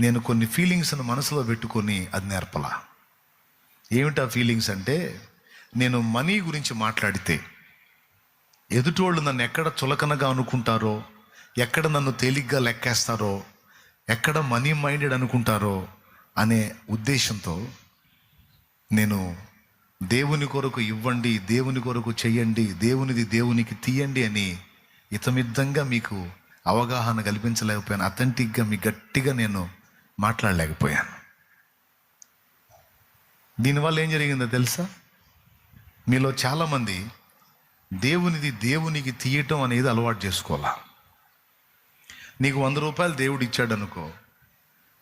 నేను కొన్ని ఫీలింగ్స్ను మనసులో పెట్టుకొని అది నేర్పలా. ఏమిటా ఫీలింగ్స్ అంటే నేను మనీ గురించి మాట్లాడితే ఎదుటోళ్ళు నన్ను ఎక్కడ చులకనగా అనుకుంటారో ఎక్కడ నన్ను తేలిగ్గా లెక్కేస్తారో ఎక్కడ మనీ మైండెడ్ అనుకుంటారో అనే ఉద్దేశంతో నేను దేవుని కొరకు ఇవ్వండి దేవుని కొరకు చెయ్యండి దేవునిది దేవునికి తీయండి అని ఇతమిద్దంగా మీకు అవగాహన కల్పించలేకపోయాను. అథెంటిక్గా మీ గట్టిగా నేను మాట్లాడలేకపోయాను. దీనివల్ల ఏం జరిగిందో తెలుసా? మీలో చాలామంది దేవునిది దేవునికి తీయటం అనేది అలవాటు చేసుకోవాలా? నీకు వంద రూపాయలు దేవుడు ఇచ్చాడు అనుకో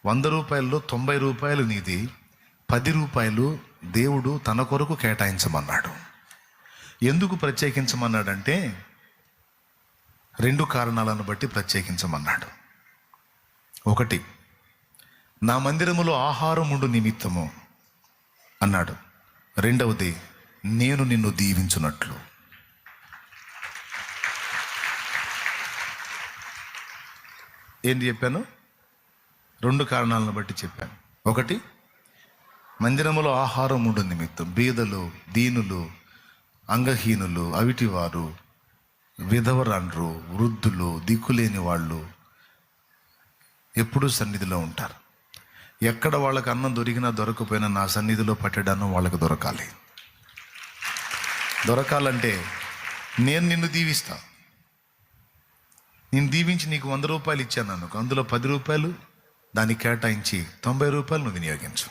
వంద రూపాయల్లో తొంభై రూపాయలు నీది పది రూపాయలు దేవుడు తన కొరకు కేటాయించమన్నాడు. ఎందుకు ప్రత్యేకించమన్నాడంటే రెండు కారణాలను బట్టి ప్రత్యేకించమన్నాడు. ఒకటి నా మందిరములో ఆహారం ఉండు నిమిత్తము అన్నాడు. రెండవది నేను నిన్ను దీవించున్నట్లు ఏంటి చెప్పాను? రెండు కారణాలను బట్టి చెప్పాను. ఒకటి మందిరములో ఆహారం ఉండు నిమిత్తం బీదలు దీనులు అంగహీనులు అవిటివారు విధవరాండ్రు వృద్ధులు దిక్కులేని వాళ్ళు ఎప్పుడూ సన్నిధిలో ఉంటారు. ఎక్కడ వాళ్ళకి అన్నం దొరికినా దొరకపోయినా నా సన్నిధిలో పట్టడాన్ని వాళ్ళకి దొరకాలి. దొరకాలంటే నేను నిన్ను దీవిస్తా. నేను దీవించి నీకు వంద రూపాయలు ఇచ్చాను అనుకో అందులో పది రూపాయలు దానికి కేటాయించి తొంభై రూపాయలు నువ్వు వినియోగించు.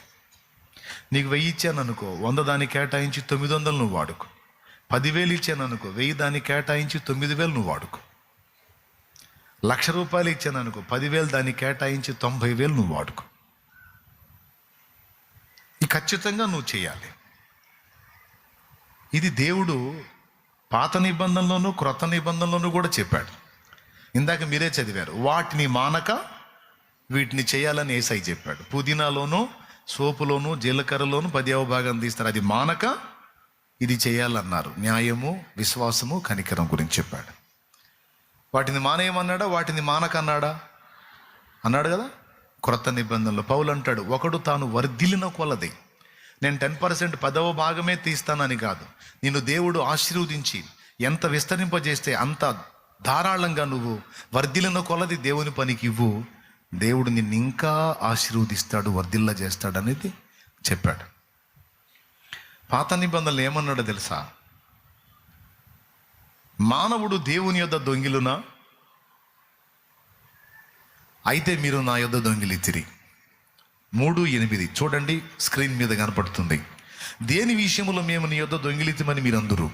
నీకు వెయ్యి ఇచ్చాను అనుకో వంద దానికి కేటాయించి తొమ్మిది వందలు నువ్వు వాడుకో. పదివేలు ఇచ్చాను అనుకో వెయ్యి దానికి కేటాయించి తొమ్మిది వేలు నువ్వు వాడుకో. లక్ష రూపాయలు ఇచ్చాను అనుకో పదివేలు దానికి కేటాయించి తొంభై వేలు నువ్వు వాడుకో. ఖచ్చితంగా నువ్వు చేయాలి. ఇది దేవుడు పాత నిబంధనలోనూ క్రొత్త నిబంధనలోనూ కూడా చెప్పాడు. ఇందాక మీరే చదివారు వాటిని మానక వీటిని చేయాలని ఏసై చెప్పాడు. పుదీనాలోను సోపులోను జీలకర్రలోను పదివ భాగం తీస్తారు. అది మానక ఇది చేయాలన్నారు. న్యాయము విశ్వాసము కనికరం గురించి చెప్పాడు. వాటిని మానేయమన్నాడా? వాటిని మానక అన్నాడా? అన్నాడు కదా? క్రొత్త నిబంధనలు పౌలు అంటాడు ఒకడు తాను వర్ధిలిన కొలది. నేను టెన్ పర్సెంట్ పదవ భాగమే తీస్తానని కాదు. నిన్ను దేవుడు ఆశీర్వదించి ఎంత విస్తరింపజేస్తే అంత ధారాళంగా నువ్వు వర్ధిల్లిన కొలది దేవుని పనికి ఇవ్వు. దేవుడు నిన్ను ఇంకా ఆశీర్వదిస్తాడు వర్ధిల్ల చేస్తాడు అనేది చెప్పాడు. పాత నిబంధనలు ఏమన్నాడు తెలుసా? మానవుడు దేవుని యొద్ద దొంగిలునా? అయితే మీరు నా యొద్ద దొంగిలితిరి. మూడు ఎనిమిది. చూడండి స్క్రీన్ మీద కనపడుతుంది. దేని విషయంలో మేము నీ యొద్ద దొంగిలితమని మీరు అందరూ